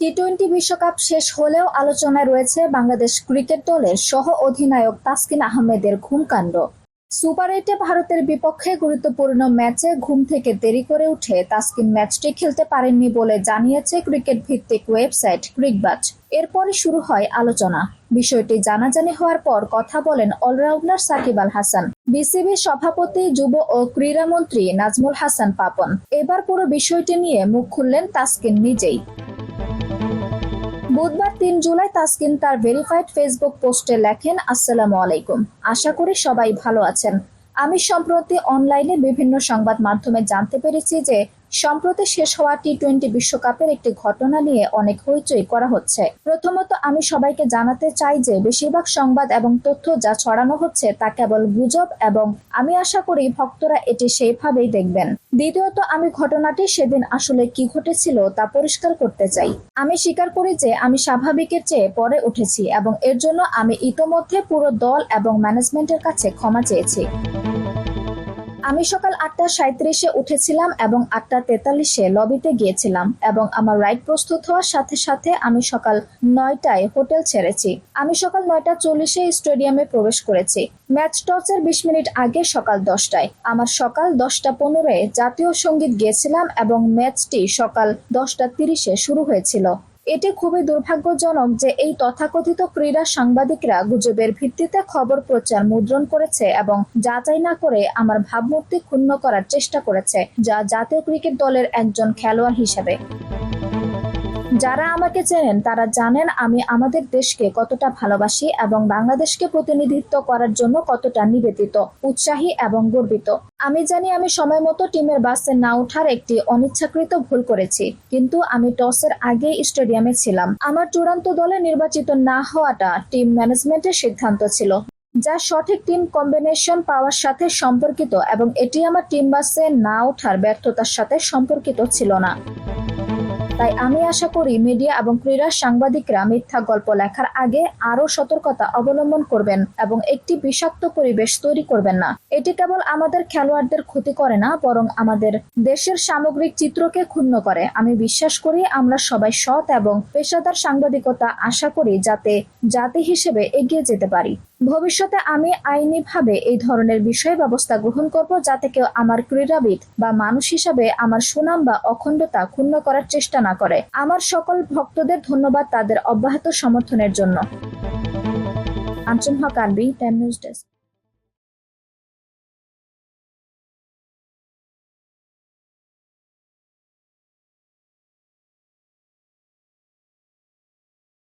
T twenty বিশ্বকাপ শেষ হলেও আলোচনায় রয়েছে বাংলাদেশ ক্রিকেট দলের সহ অধিনায়ক তাসকিন আহমেদের ঘুমকাণ্ড। সুপার এইটে ভারতের বিপক্ষে গুরুত্বপূর্ণ ম্যাচে ঘুম থেকে দেরি করে উঠে তাসকিন ম্যাচটি খেলতে পারেননি বলে জানিয়েছে ক্রিকেট ভিত্তিক ওয়েবসাইট ক্রিকবাজ। এরপরই শুরু হয় আলোচনা। বিষয়টি জানাজানি হওয়ার পর কথা বলেন অলরাউন্ডার সাকিব আল হাসান। বিসিবি সভাপতি, যুব ও ক্রীড়ামন্ত্রী নাজমুল হাসান পাপন। এবার পুরো বিষয়টি নিয়ে মুখ খুললেন তাসকিন নিজেই। বুধবার তিন জুলাই তাসকিন তার ভেরিফাইড ফেসবুক পোস্টে লেখেন, আসসালামু আলাইকুম। আশা করি সবাই ভালো আছেন। আমি সম্প্রতি অনলাইনে বিভিন্ন সংবাদ মাধ্যমে জানতে পেরেছি যে সম্প্রতি শেষ হওয়া টি টোয়েন্টি বিশ্বকাপের একটি ঘটনা নিয়ে অনেক হইচই করা হচ্ছে। প্রথমত, আমি সবাইকে জানাতে চাই যে বেশিরভাগ সংবাদ এবং তথ্য যা ছড়ানো হচ্ছে তা কেবল গুজব এবং আমি আশা করি ভক্তরা এটি সেইভাবেই দেখবেন। দ্বিতীয়ত, আমি ঘটনাটি সেদিন আসলে কি ঘটেছিল তা পরিষ্কার করতে চাই। আমি স্বীকার করি যে আমি স্বাভাবিকের চেয়ে পরে উঠেছি এবং এর জন্য আমি ইতোমধ্যে পুরো দল এবং ম্যানেজমেন্টের কাছে ক্ষমা চেয়েছি। আমি সকাল আটটা সাঁত্রিশে উঠেছিলাম এবং আটটা তেতাল্লিশে লবিতে গিয়েছিলাম এবং আমার রাইড প্রস্তুত হওয়ার সাথে সাথে আমি সকাল নয়টায় হোটেল ছেড়েছি। আমি সকাল নয়টা চল্লিশে স্টেডিয়ামে প্রবেশ করেছি। ম্যাচ টসের বিশ মিনিট আগে সকাল দশটায়। আমার সকাল দশটা পনেরোয় জাতীয় সংগীত গিয়েছিলাম এবং ম্যাচটি সকাল দশটা তিরিশে শুরু হয়েছিল। এটি খুবই দুর্ভাগ্যজনক যে এই তথাকথিত ক্রীড়া সাংবাদিকরা গুজবের ভিত্তিতে খবর প্রচার মুদ্রণ করেছে এবং যাচাই না করে আমার ভাবমূর্তি ক্ষুণ্ণ করার চেষ্টা করেছে, যা জাতীয় ক্রিকেট দলের একজন খেলোয়াড় হিসেবে। যারা আমাকে চেনেন, তারা জানেন আমি আমাদের দেশকে কতটা ভালোবাসি এবং বাংলাদেশকে প্রতিনিধিত্ব করার জন্য কতটা নিবেদিত, উৎসাহী এবং গর্বিত। আমি জানি আমি সময় মতো টিমের বাসে না ওঠার একটি অনিচ্ছাকৃত ভুল করেছি, কিন্তু আমি টসের আগে স্টেডিয়ামে ছিলাম। আমার চূড়ান্ত দলে নির্বাচিত না হওয়াটা টিম ম্যানেজমেন্টের সিদ্ধান্ত ছিল। যা সঠিক টিম কম্বিনেশন পাওয়ার সাথে সম্পর্কিত এবং এটি আমার টিম বাসে না ওঠার ব্যর্থতার সাথে সম্পর্কিত ছিল না। তাই আমি আশা করি মিডিয়া এবং ক্রীড়া সাংবাদিকরা মিথ্যা গল্প লেখার আগে আরও সতর্কতা অবলম্বন করবেন এবং একটি বিষাক্ত পরিবেশ তৈরি করবেন না। এটি কেবল আমাদের খেলোয়াড়দের ক্ষতি করে না, বরং আমাদের দেশের সামগ্রিক চিত্রকে ক্ষুণ্ণ করে। আমি বিশ্বাস করি আমরা সবাই সৎ এবং পেশাদার সাংবাদিকতা আশা করি যাতে জাতি হিসেবে এগিয়ে যেতে পারি। ভবিষ্যতে আমি আইনিভাবে এই ধরনের বিষয় ব্যবস্থা গ্রহণ করব যাতে কেউ আমার ক্রীড়াবিদ বা মানুষ হিসাবে আমার সুনাম বা অখণ্ডতা ক্ষুণ্ণ করার চেষ্টা না করে। আমার সকল ভক্তদের ধন্যবাদ তাদের অব্যাহত সমর্থনের জন্য। আঞ্চন হক, আরবি, টাইম নিউজ ডেস্ক।